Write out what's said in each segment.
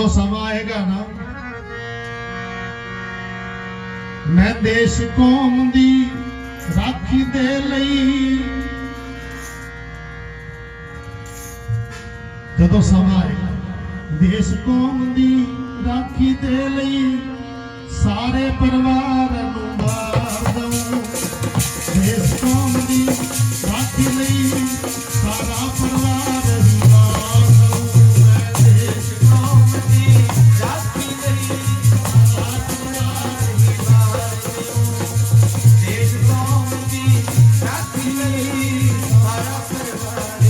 ਜਦੋਂ ਸਮਾਂ ਆਏਗਾ ਨਾ, ਮੈਂ ਦੇਸ਼ ਕੌਮ ਦੀ ਰਾਖੀ ਦੇ ਲਈ ਜਦੋਂ ਸਮਾਂ ਆਏਗਾ, ਦੇਸ਼ ਕੌਮ ਦੀ ਰਾਖੀ ਦੇ ਲਈ हमारा परिवार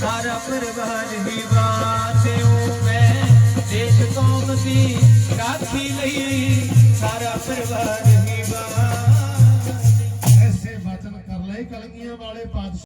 ਸਾਰਾ ਪਰਿਵਾਰ ਹੀ ਬਾਤਿਓ ਮੈਂ ਦੇਸ਼ ਕੌਮ ਦੀ ਰਾਖੀ ਲਈ ਸਾਰਾ ਪਰਿਵਾਰ ਹੀ ਬਾਤ ਐਸੇ ਵਤਨ ਕਰ ਲੈ ਕਲਗੀਆਂ ਵਾਲੇ ਪਾਦਸ਼ਾਹ